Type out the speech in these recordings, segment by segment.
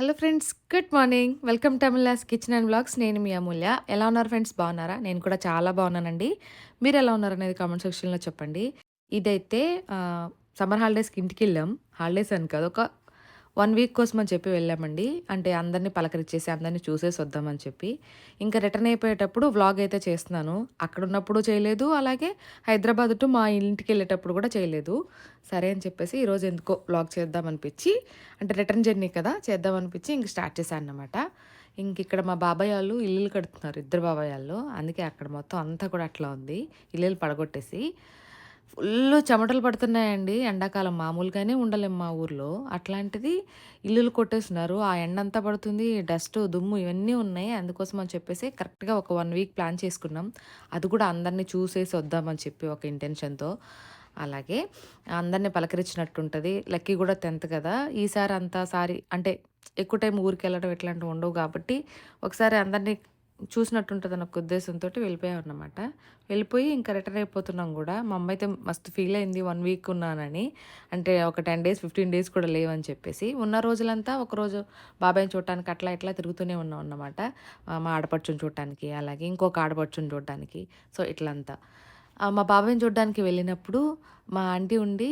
Hello friends good morning. Welcome టమిల్లాస్ kitchen and blogs నేను మీ అమూల్య. ఎలా ఉన్నారు ఫ్రెండ్స్? బాగున్నారా? నేను కూడా చాలా బాగున్నానండి. మీరు ఎలా ఉన్నారు అనేది కామెంట్ సెక్షన్లో చెప్పండి. ఇదైతే సమ్మర్ హాలిడేస్కి ఇంటికి వెళ్ళాం. హాలిడేస్ అని కాదు ఒక వన్ వీక్ కోసం అని చెప్పి వెళ్ళామండి. అంటే అందరినీ పలకరించేసి అందరినీ చూసేసి వద్దామని చెప్పి. ఇంకా రిటర్న్ అయిపోయేటప్పుడు వ్లాగ్ అయితే చేస్తున్నాను. అక్కడ ఉన్నప్పుడు చేయలేదు. అలాగే హైదరాబాద్ టు మా ఇంటికి వెళ్ళేటప్పుడు కూడా చేయలేదు. సరే అని చెప్పేసి ఈరోజు ఎందుకో వ్లాగ్ చేద్దామనిపించి అంటే రిటర్న్ జర్నీ కదా చేద్దామనిపించి ఇంక స్టార్ట్ చేశాను అనమాట ఇంక ఇక్కడ మా బాబాయ్ వాళ్ళు ఇల్లులు కడుతున్నారు ఇద్దరు బాబాయ్ వాళ్ళు. అందుకే అక్కడ మొత్తం అంతా కూడా అట్లా ఉంది. ఇల్లులు పడగొట్టేసి. ఫుల్ చెమటలు పడుతున్నాయండి. ఎండాకాలం మామూలుగానే ఉండలేం మా ఊర్లో. అట్లాంటిది ఇల్లులు కొట్టేస్తున్నారు. ఆ ఎండ అంతా పడుతుంది డస్ట్ దుమ్ము ఇవన్నీ ఉన్నాయి. అందుకోసం అని చెప్పేసి కరెక్ట్గా ఒక వన్ వీక్ ప్లాన్ చేసుకున్నాం. అది కూడా అందరినీ చూసేసి వద్దామని చెప్పి ఒక ఇంటెన్షన్తో అలాగే అందరినీ పలకరించినట్టు ఉంటుంది లక్కీ కూడా టెన్త్ కదా. ఈసారి అంతా సారి అంటే ఎక్కువ టైం ఊరికి వెళ్ళడం ఇట్లాంటివి ఉండవు కాబట్టి ఒకసారి అందరినీ చూసినట్టుంటుంది అన్న ఉద్దేశంతో వెళ్ళిపోయాం అన్నమాట వెళ్ళిపోయి ఇంకా రిటర్న్ అయిపోతున్నాం కూడా. మా అమ్మ అయితే మస్తు ఫీల్ అయింది వన్ వీక్ ఉన్నానని. అంటే ఒక టెన్ డేస్ ఫిఫ్టీన్ డేస్ కూడా లేవని చెప్పేసి. ఉన్న రోజులంతా ఒకరోజు బాబాయ్ని చూడటానికి అట్లా ఇట్లా తిరుగుతూనే ఉన్నాం అన్నమాట. మా ఆడపడుచుని చూడటానికి అలాగే ఇంకొక ఆడపడుచుని చూడటానికి. సో ఇట్లంతా. మా బాబాయ్ని చూడడానికి వెళ్ళినప్పుడు మా ఆంటీ ఉండి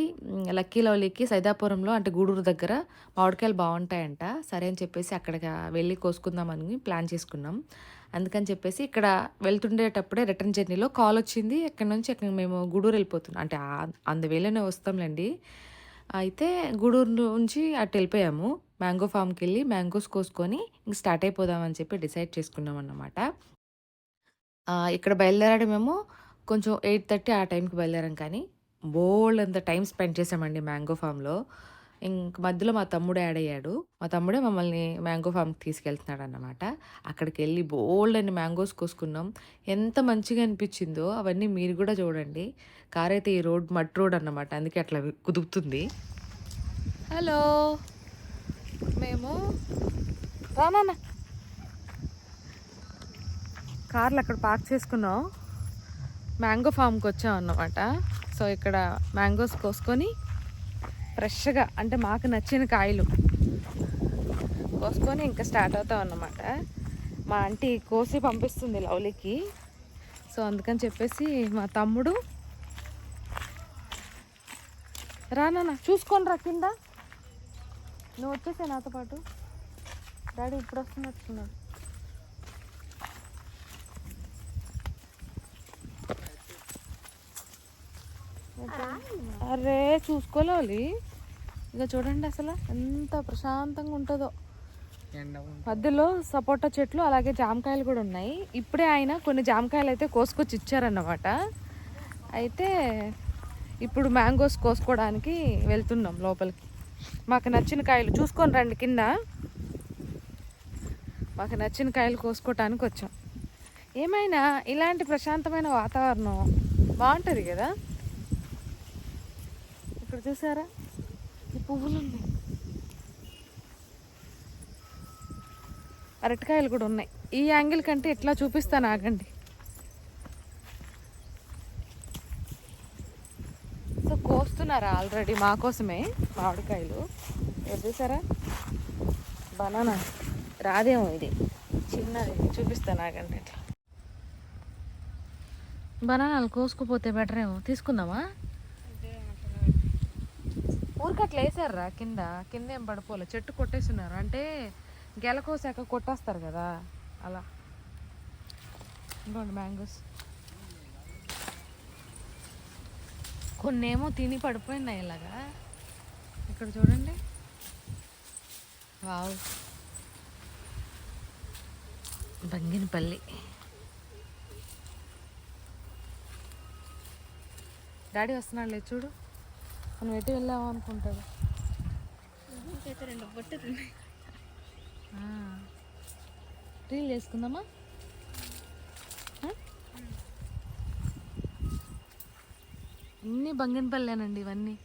లక్కీ లవ్లీకి సైదాపురంలో అంటే గూడూరు దగ్గర మామిడికాయలు బాగుంటాయంట సరే అని చెప్పేసి అక్కడికి వెళ్ళి కోసుకుందామని ప్లాన్ చేసుకున్నాం. అందుకని చెప్పేసి ఇక్కడ వెళ్తుండేటప్పుడే రిటర్న్ జర్నీలో కాల్ వచ్చింది. ఇక్కడ నుంచి అక్కడ మేము గూడూరు వెళ్ళిపోతున్నాం. అంటే అందువేళనే వస్తాంలేండి. అయితే గూడూరు నుంచి అటు వెళ్ళిపోయాము. మ్యాంగో ఫామ్కి వెళ్ళి మ్యాంగోస్ కోసుకొని ఇంక స్టార్ట్ అయిపోదామని చెప్పి డిసైడ్ చేసుకున్నాం అన్నమాట ఇక్కడ బయలుదేరాడు మేము. కొంచెం ఎయిట్ థర్టీ ఆ టైంకి బయలుదేరాం కానీ బోల్డ్ అంత టైం స్పెండ్ చేసామండి మ్యాంగో ఫామ్లో. ఇంక మధ్యలో మా తమ్ముడు యాడ్ అయ్యాడు. మా తమ్ముడే మమ్మల్ని మ్యాంగో ఫామ్కి తీసుకెళ్తున్నాడు అన్నమాట అక్కడికి వెళ్ళి బోల్డ్ అని మ్యాంగోస్ కోసుకున్నాం. ఎంత మంచిగా అనిపించిందో అవన్నీ మీరు కూడా చూడండి. కార్ అయితే ఈ రోడ్ మట్ రోడ్ అన్నమాట. అందుకే అట్లా కుదుపుతుంది హలో. మేము రానా కార్లు అక్కడ పార్క్ చేసుకున్నాం. మ్యాంగో ఫామ్కి వచ్చాం అన్నమాట సో ఇక్కడ మ్యాంగోస్ కోసుకొని ఫ్రెష్గా అంటే మాకు నచ్చిన కాయలు కోసుకొని ఇంకా స్టార్ట్ అవుతాం అన్నమాట మా ఆంటీ కోసి పంపిస్తుంది లవ్లీకి. సో అందుకని చెప్పేసి మా తమ్ముడు రానా చూసుకొని రా కింద. నువ్వు వచ్చేసే నాతో పాటు. డాడీ ఇప్పుడు వస్తున్నట్టున్నాడు అరే చూసుకోవాలి ఇక చూడండి అసలు ఎంత ప్రశాంతంగా ఉంటుందో. మధ్యలో సపోటా చెట్లు అలాగే జామకాయలు కూడా ఉన్నాయి. ఇప్పుడే ఆయన కొన్ని జామకాయలు అయితే కోసుకొచ్చి ఇచ్చారన్నమాట. అయితే ఇప్పుడు మ్యాంగోస్ కోసుకోవడానికి వెళ్తున్నాం లోపలికి. మాకు నచ్చిన కాయలు చూసుకొని రండి కింద. మాకు నచ్చిన కాయలు కోసుకోవటానికి వచ్చాం. ఏమైనా ఇలాంటి ప్రశాంతమైన వాతావరణం బాగుంటుంది కదా? ఇక్కడ చూసారా? ఈ పువ్వులు ఉన్నాయి అరటికాయలు కూడా ఉన్నాయి. ఈ యాంగిల్ కంటే ఎట్లా చూపిస్తాను ఆగండి సో కోస్తున్నారా ఆల్రెడీ మా కోసమే మామిడికాయలు? మీరు చూసారా? బనానా. రాదేమో ఇది. చిన్నది. చూపిస్తాను ఆగండి ఇట్లా. బనానాలు కోసుకుపోతే బెటర్ ఏమో తీసుకుందామా? ఊరికి అట్లా వేసారా కింద కింద ఏం పడిపోలే. చెట్టు కొట్టేస్తున్నారు. అంటే గెల కోసాక కొట్టేస్తారు కదా. అలా. ఇంకోండి మ్యాంగోస్. కొన్నేమో తిని పడిపోయినాయి ఇలాగా. ఇక్కడ చూడండి. వావ్. బంగినపల్లి. డాడీ వస్తున్నాడు లేదు చూడు. మనం ఎటు వెళ్ళాము అనుకుంటాడు రెండు బొట్టలు రీల్ చేసుకుందామా? అన్ని బంగినపల్లేనండి ఇవన్నీ.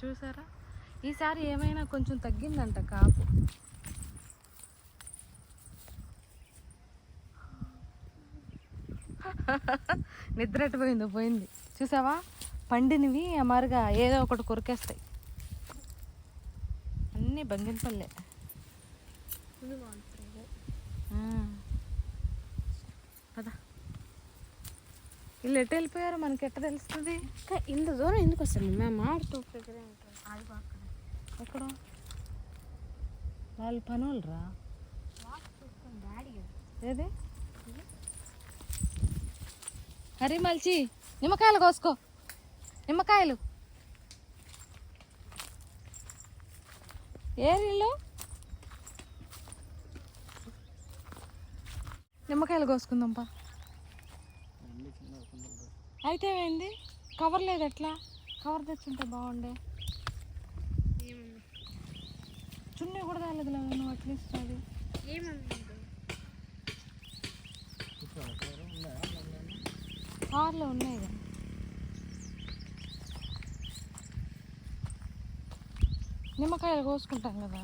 చూసారా? ఈసారి ఏమైనా కొంచెం తగ్గిందంట కాపు. నిద్ర పోయింది. పోయింది చూసావా? పండినవి అమారుగా ఏదో ఒకటి కొరికేస్తాయి. అన్నీ బంగినపల్లె. ఆ. పద. వీళ్ళు ఎటు వెళ్ళిపోయారు? మనకి ఎట్ట తెలుస్తుంది? ఇంత దూరం ఎందుకు వస్తాను మేము ఉంటాం ఎక్కడ? వాళ్ళు పనులు రా ఏది? కర్రీ మల్చి నిమ్మకాయలు కోసుకో. నిమ్మకాయలు. ఏ నీళ్ళు? నిమ్మకాయలు కోసుకుందాంపా అయితే ఏంది కవర్ లేదు ఎట్లా? కవర్ తెచ్చుంటే బాగుండే. చున్నీ కూడా తేలేదు నువ్వు అట్లీస్ట్ అది. ఏమన్నా కార్లో ఉన్నాయి కదా. నిమ్మకాయలు కోసుకుంటాం కదా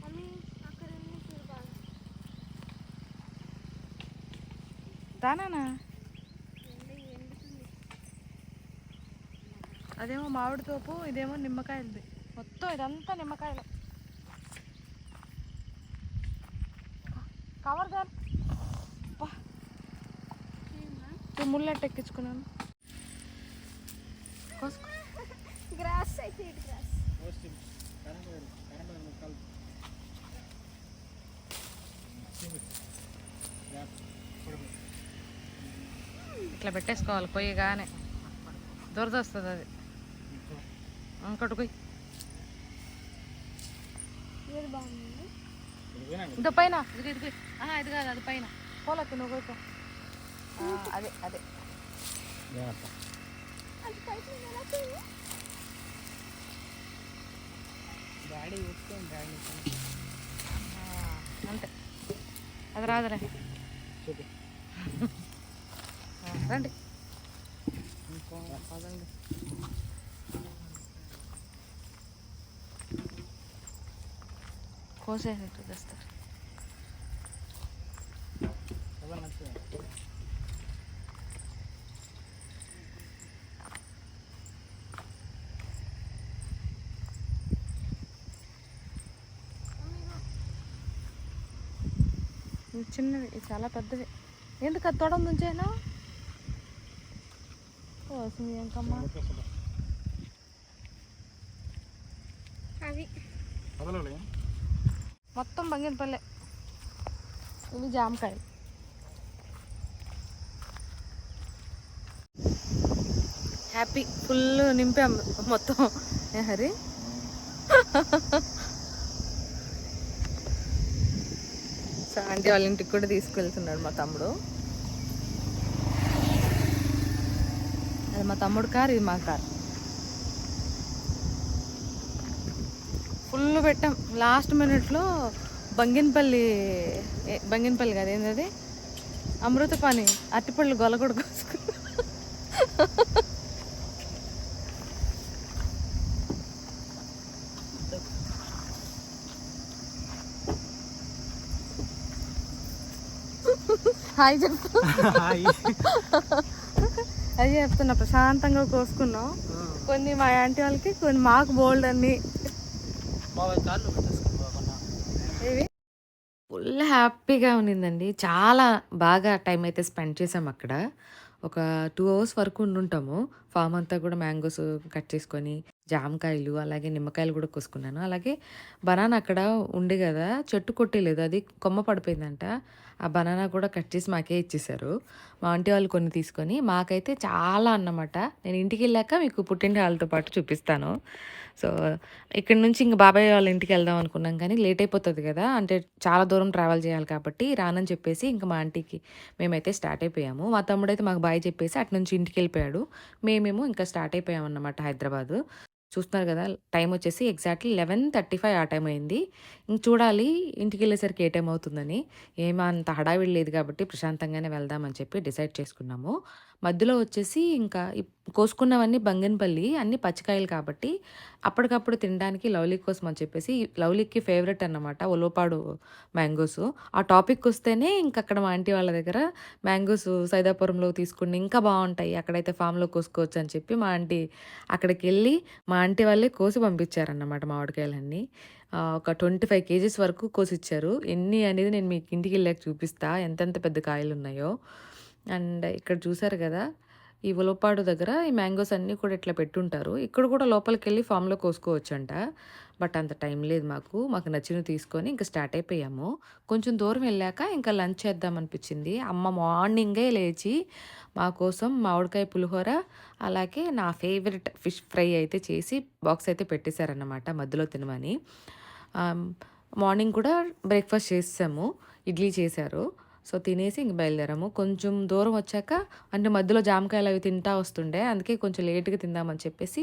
మమ్మీ అక్కడ ఉంది చూడు బాగా దానా అదేమో మామిడి తోపు ఇదేమో నిమ్మకాయలది. మొత్తం ఇదంతా నిమ్మకాయలు. కవర్ కాదు ముళ్ళట్టు ఎక్కించుకున్నాను కోసుకో గ్రాస్ అయితే ఇటు గ్రాస్ ఇట్లా పెట్టేసుకోవాలి పొయ్యి కానీ దురద వస్తుంది అది ఇంకోటి బాగుంది? ఇంత పైన. ఇది ఇది ఆహా, ఇది కాదు అది పైన. పోలకి నువ్వు పోయిపో ఆ, అదే అదే. అంతే. అది రాదురా ఆ, రండి. కోసేసేట్టు తెస్తారు. చిన్నవి చాలా పెద్దవి. ఎందుకు అది తొడం నుంచేనా కోసింది ఇంకమ్మా అవి. మొత్తం బంగినపల్లె. ఇవి జామకాయలు. హ్యాపీ. ఫుల్ నింపాం మొత్తం. ఏ హరి? సో ఆంటీ వాళ్ళ ఇంటికి కూడా తీసుకెళ్తున్నాడు మా తమ్ముడు. అది మా తమ్ముడు కార్ ఇది మా కార్. ఫుల్ పెట్టాం. లాస్ట్ మినిట్లో బంగినపల్లి బంగినపల్లి కాదు ఏంటది అమృతపాణి అట్టిపళ్ళు గొలగొడ కోసుకు హాయ్ చెప్పు. అది చెప్తున్నా ప్రశాంతంగా కోసుకున్నాం. కొన్ని మా ఆంటీ వాళ్ళకి కొన్ని మాకు బోల్డ్ అన్ని. ఫుల్ హ్యాపీగా ఉన్నిందండి. చాలా బాగా టైం అయితే స్పెండ్ చేసాం అక్కడ. ఒక టూ అవర్స్ వరకు ఉండుంటాము. ఫామ్ అంతా కూడా మ్యాంగోస్ కట్ చేసుకొని జామకాయలు అలాగే నిమ్మకాయలు కూడా కోసుకున్నాను. అలాగే బనానా అక్కడ ఉంది కదా చెట్టు కొట్టేలేదు. అది కొమ్మ పడిపోయిందంట. ఆ బనానా కూడా కట్ చేసి మాకే ఇచ్చేసారు మా ఆంటీ వాళ్ళు కొన్ని తీసుకొని మాకైతే చాలా అన్నమాట. నేను ఇంటికి వెళ్ళాక మీకు పుట్టినరాళ్ళతో వాళ్ళతో పాటు చూపిస్తాను. సో ఇక్కడ నుంచి ఇంక బాబాయ్ వాళ్ళ ఇంటికి వెళ్దాం అనుకున్నాం కానీ లేట్ అయిపోతుంది కదా. అంటే చాలా దూరం ట్రావెల్ చేయాలి కాబట్టి రానని చెప్పేసి ఇంకా మా ఆంటీకి మేమైతే స్టార్ట్ అయిపోయాము. మా తమ్ముడైతే మాకు బాయ్ చెప్పేసి అటు నుంచి ఇంటికి వెళ్ళిపోయాడు. మేమేమో ఇంకా స్టార్ట్ అయిపోయాము అన్నమాట హైదరాబాదు. చూస్తున్నారు కదా టైం వచ్చేసి ఎగ్జాక్ట్లీ లెవెన్ థర్టీ ఫైవ్ ఆ టైం అయింది. ఇంక చూడాలి ఇంటికి వెళ్ళేసరికి ఏ టైం అవుతుందని. ఏమంత అంత హడావిడి లేదు కాబట్టి ప్రశాంతంగానే వెళ్దామని చెప్పి డిసైడ్ చేసుకున్నాము. మధ్యలో వచ్చేసి ఇంకా కోసుకున్నవన్నీ బంగినపల్లి అన్ని పచ్చికాయలు కాబట్టి అప్పటికప్పుడు తినడానికి లవ్లీ కోసం అని చెప్పేసి లవ్లీకి ఫేవరెట్ అన్నమాట ఒలోపాడు మ్యాంగోస్. ఆ టాపిక్ వస్తేనే ఇంక అక్కడ మా ఆంటీ వాళ్ళ దగ్గర మ్యాంగోస్ సైదాపురంలో తీసుకుని ఇంకా బాగుంటాయి అక్కడైతే ఫామ్లో కోసుకోవచ్చు అని చెప్పి మా ఆంటీ అక్కడికి వెళ్ళి మా ఆంటీ వాళ్ళే కోసి పంపించారన్నమాట మామిడికాయలన్నీ. ఒక ట్వంటీ ఫైవ్ కేజీస్ వరకు కోసిచ్చారు. ఎన్ని అనేది నేను మీకు ఇంటికి వెళ్ళాక చూపిస్తా ఎంతెంత పెద్ద కాయలు ఉన్నాయో అండ్ ఇక్కడ చూసారు కదా ఈ ఉలపాడు దగ్గర ఈ మ్యాంగోస్ అన్నీ కూడా ఇట్లా పెట్టుంటారు. ఇక్కడ కూడా లోపలికి వెళ్ళి ఫామ్లో కోసుకోవచ్చంట. బట్ అంత టైం లేదు మాకు. మాకు నచ్చినవి తీసుకొని ఇంకా స్టార్ట్ అయిపోయాము. కొంచెం దూరం వెళ్ళాక ఇంకా లంచ్ చేద్దాం అనిపించింది. అమ్మ మార్నింగే లేచి మా కోసం మామిడికాయ పులిహోర అలాగే నా ఫేవరెట్ ఫిష్ ఫ్రై అయితే చేసి బాక్స్ అయితే పెట్టేశారన్నమాట మధ్యలో తినమని. మార్నింగ్ కూడా బ్రేక్ఫాస్ట్ చేసాము ఇడ్లీ చేశారు. సో తినేసి ఇంక బయలుదేరాము. కొంచెం దూరం వచ్చాక అంటే మధ్యలో జామకాయలు అవి తింటా వస్తుండే. అందుకే కొంచెం లేట్గా తిందామని చెప్పేసి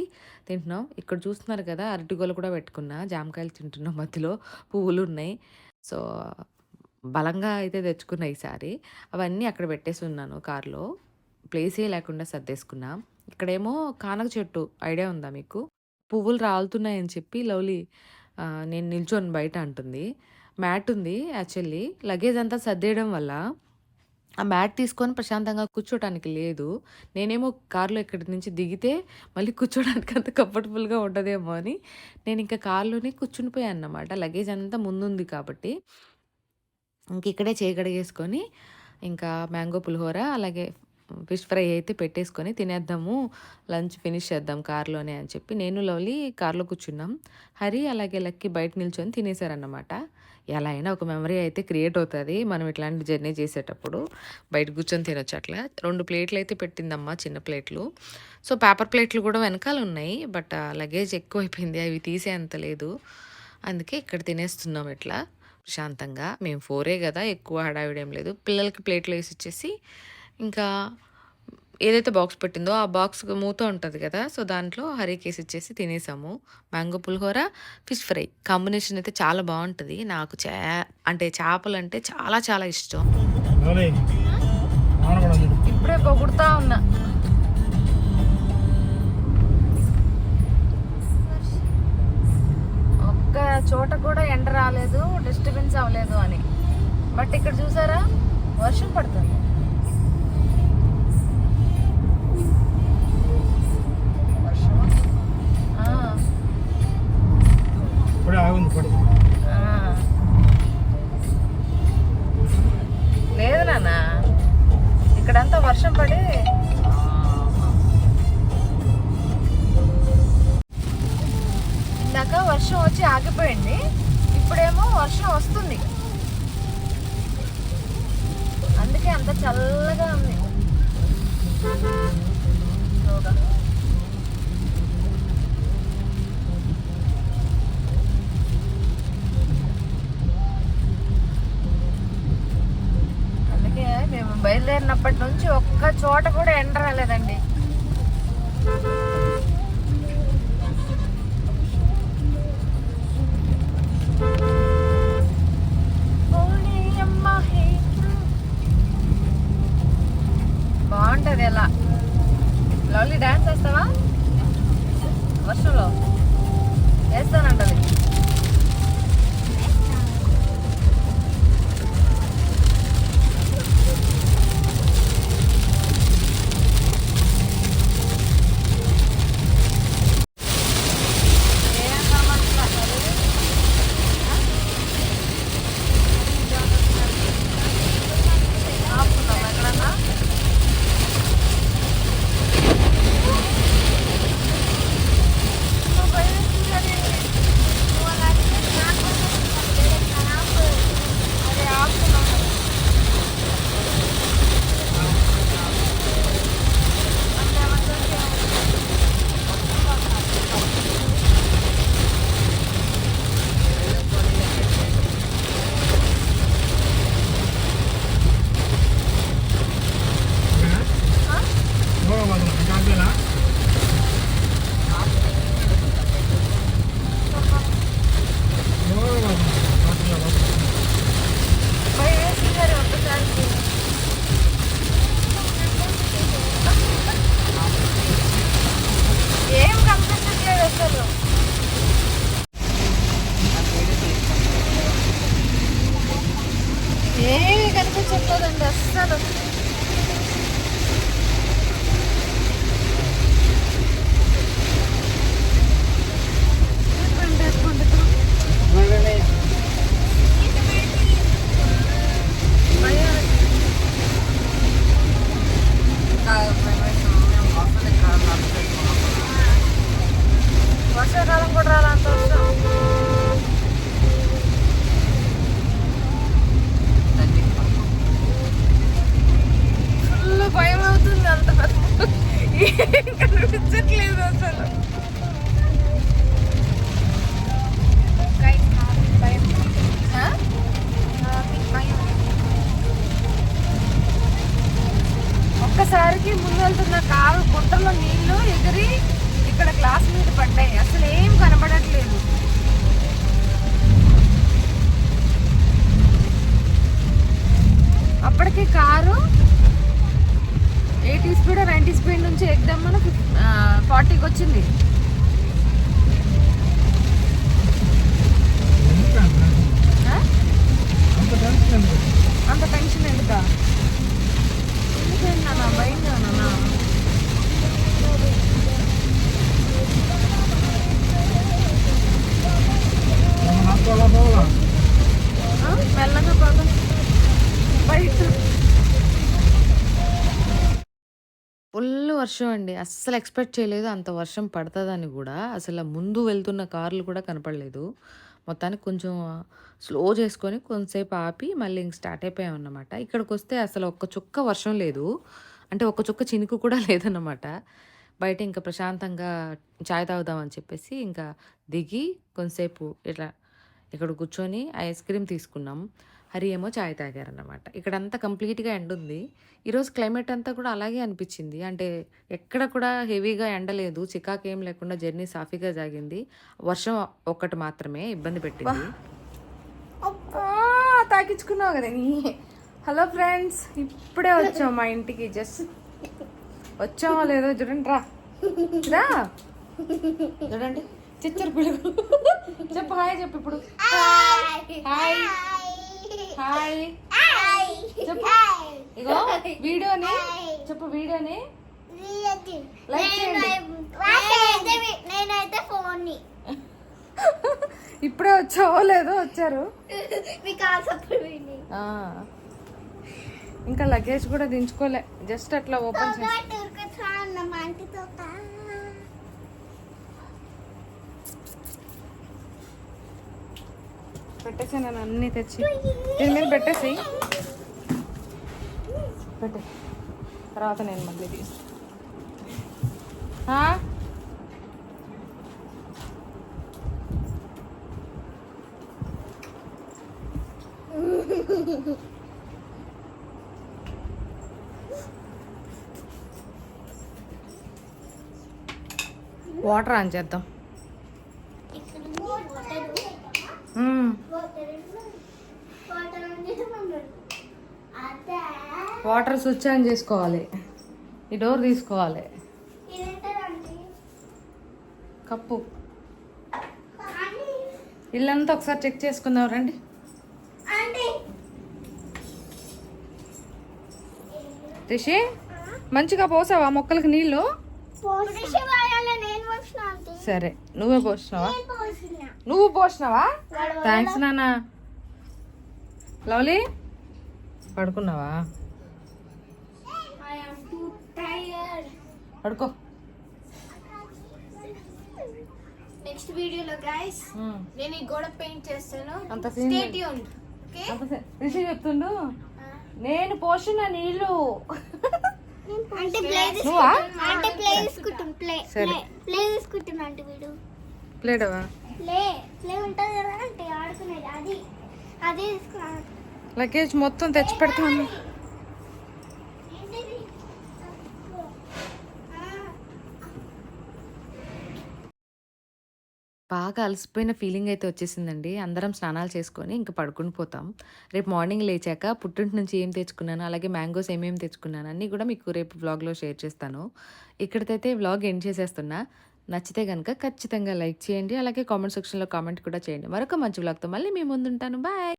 తింటున్నాం. ఇక్కడ చూస్తున్నారు కదా అరటిగోలు కూడా పెట్టుకున్నా. జామకాయలు తింటున్నాం మధ్యలో. పువ్వులు ఉన్నాయి. సో బలంగా అయితే తెచ్చుకున్నా ఈసారి. అవన్నీ అక్కడ పెట్టేసి ఉన్నాను కారులో. ప్లేసే లేకుండా సర్దేసుకున్నా. ఇక్కడేమో కానక చెట్టు ఐడియా ఉందా మీకు? పువ్వులు రాలుతున్నాయని చెప్పి లవ్లీ నేను నిల్చొని బయట అంటుంది. మ్యాట్ ఉంది యాక్చువల్లీ. లగేజ్ అంతా సర్దేయడం వల్ల ఆ మ్యాట్ తీసుకొని ప్రశాంతంగా కూర్చోటానికి లేదు. నేనేమో కార్లో ఇక్కడి నుంచి దిగితే మళ్ళీ కూర్చోడానికి అంత కంఫర్టబుల్గా ఉండదేమో అని నేను ఇంకా కార్లోనే కూర్చునిపోయాను అన్నమాట. లగేజ్ అంతా ముందుంది కాబట్టి. ఇంక ఇక్కడే చేయగడిగేసుకొని ఇంకా మ్యాంగో పులిహోర అలాగే ఫిష్ ఫ్రై అయితే పెట్టేసుకొని తినేద్దాము లంచ్ ఫినిష్ చేద్దాం కార్లోనే అని చెప్పి నేను లవ్లీ కార్లో కూర్చున్నాం. హరి అలాగే లక్కి బయట నిల్చొని తినేశారన్నమాట ఎలా అయినా ఒక మెమరీ అయితే క్రియేట్ అవుతుంది. మనం ఇట్లాంటి జర్నీ చేసేటప్పుడు బయట కూర్చొని తినొచ్చు అట్లా. రెండు ప్లేట్లు అయితే పెట్టిందమ్మా చిన్న ప్లేట్లు సో పేపర్ ప్లేట్లు కూడా వెనకాల ఉన్నాయి బట్ లగేజ్ ఎక్కువ అయిపోయింది అవి తీసే అంత లేదు. అందుకే ఇక్కడ తినేస్తున్నాం ఇట్లా. ప్రశాంతంగా. మేము ఫోరే కదా ఎక్కువ హడావిడేం లేదు. పిల్లలకి ప్లేట్లు వేసి ఇచ్చేసి ఇంకా ఏదైతే బాక్స్ పెట్టిందో ఆ బాక్స్ మూత ఉంటుంది కదా సో దాంట్లో హరికేసి ఇచ్చేసి తినేసాము. Mango pulihora fish fry combination అయితే చాలా బాగుంటుంది. నాకు చే అంటే చేపలు అంటే చాలా చాలా ఇష్టం. ఇప్పుడే పొగుడుతా ఉన్నా. ఒక్క చోట కూడా ఎండ రాలేదు డిస్టర్బెన్స్ అవ్వలేదు అని. బట్ ఇక్కడ చూసారా వర్షం పడుతుంది. ఇప్పుడే ఆగుంది పడి. లేదు నాన్న. ఇక్కడంతా వర్షం పడి. ఇందాక వర్షం వచ్చి ఆగిపోయింది. ఇప్పుడేమో వర్షం వస్తుంది. అందుకే అంత చల్లగా ఉంది స్లోగా. అందుకే మేము బయలుదేరినప్పటి నుంచి ఒక్క చోట కూడా ఎండ రాలేదండి. బాగుంటది ఎలా? లవ్లీ డాన్స్ వేస్తావా? వర్షంలో? ఏమీ కనిపించట్లేదండి అస్సలు వేసుకోండి, వేసుకోండి. వర్షాకాలం కూడా రాలంత వర్షం ఫుల్ భయం అవుతుంది అంత ఏం కనిపించట్లేదు అసలు. ఒక్కసారికి ముందు వెళ్తున్న కారు గుంటలో నీళ్ళు ఎగిరి ఇక్కడ గ్లాస్ మీద పడ్డాయి. అసలు ఏం కనబడట్లేదు. అప్పటికి car eighty speed ninety speed నుంచి ఎగ్దాం మన ఫార్టీకి వచ్చింది. వర్షం అండి. అస్సలు ఎక్స్పెక్ట్ చేయలేదు. అంత వర్షం పడుతుందని కూడా అసలు ముందు వెళ్తున్న కార్లు కూడా కనపడలేదు. మొత్తానికి కొంచెం స్లో చేసుకొని కొంతసేపు ఆపి మళ్ళీ ఇంక స్టార్ట్ అయిపోయాం అన్నమాట ఇక్కడికి వస్తే అసలు ఒక్క చుక్క వర్షం లేదు. అంటే ఒక్క చుక్క చినుకు కూడా లేదన్నమాట. బయట ఇంకా ప్రశాంతంగా చాయ్ తాగుదామని చెప్పేసి ఇంకా దిగి కొంతసేపు ఇట్లా ఇక్కడ కూర్చొని ఐస్ క్రీమ్ తీసుకున్నాం. హరి ఏమో చాయ్ తాగారన్నమాట. ఇక్కడంతా కంప్లీట్గా ఎండ ఉంది ఈరోజు క్లైమేట్ అంతా కూడా అలాగే అనిపించింది. అంటే ఎక్కడ కూడా హెవీగా ఎండలేదు. చికాకు ఏం లేకుండా జర్నీ సాఫీగా సాగింది. వర్షం ఒక్కటి మాత్రమే ఇబ్బంది పెట్టింది. తాకించుకున్నావు కదా నీ. హలో ఫ్రెండ్స్ ఇప్పుడే వచ్చాం మా ఇంటికి. జస్ట్ వచ్చామో లేదో చూడండి రా. రా. చూడండి. చిచ్చరు పిల్లలు చెప్పు హాయ్ చెప్పు ఇప్పుడు. హాయ్. హాయ్ చెప్పు. ఇగో వీడియోని చెప్పు వీడియోని. నేనైతే ఫోన్ ఇప్పుడే వచ్చావో లేదో వచ్చారు. ఇంకా లగేజ్ కూడా దించుకోలే. జస్ట్ అట్లా ఓపెన్ చేసి అన్న ఆంటీతో పెట్టేసి నేను అన్ని తెచ్చి దీని మీద పెట్టేసి పెట్టే. తర్వాత నేను మళ్ళీ తీసి వాటర్ ఆన్ చేద్దాం ఇక్కడ వాటర్ మ్మ్. వాటర్ వాటర్ అంటే అదే వాటర్ స్విచ్ ఆన్ చేసుకోవాలి. ఈ డోర్ తీసుకోవాలి. కప్పు. ఇల్లంతా ఒకసారి చెక్ చేసుకుందాం రండి. రిషి మంచిగా పోసావా మొక్కలకి నీళ్ళు? సరే నువ్వే పోసినావా? నువ్వు పోసినావా? థ్యాంక్స్ నాన్న. లవ్లీ పడుకున్నావా? పడుకో. నెక్స్ట్ వీడియోలో గైస్. నేను ఈ గోడ పెయింట్ చేస్తాను. అంత స్టే. ట్యూన్డ్ ఓకే రిషి చెప్తుండు నేను పోసిన నీళ్ళు. అంటే ప్లే? అంటే ప్లే తీసుకుంటాం ప్లే. ప్లే తీసుకుంటున్నా అంటే వీడు. లేడవా ప్లే ప్లే ఉంటుంది కదా అంటే ఆడుకునేది అది అదే తీసుకున్నా. లగేజ్ మొత్తం తెచ్చి పెడతాను. బాగా అలసిపోయిన ఫీలింగ్ అయితే వచ్చేసిందండి. అందరం స్నానాలు చేసుకొని ఇంకా పడుకుని పోతాం. రేపు మార్నింగ్ లేచాక పుట్టింటి నుంచి ఏం తెచ్చుకున్నాను అలాగే మ్యాంగోస్ ఏమేమి తెచ్చుకున్నాను అన్నీ కూడా మీకు రేపు వ్లాగ్లో షేర్ చేస్తాను. ఇక్కడైతే వ్లాగ్ ఎండ్ చేసేస్తున్నా. నచ్చితే కనుక ఖచ్చితంగా లైక్ చేయండి అలాగే కామెంట్ సెక్షన్లో కామెంట్ కూడా చేయండి. మరొక మంచి వ్లాగ్తో మళ్ళీ మీ ముందుంటాను. బాయ్!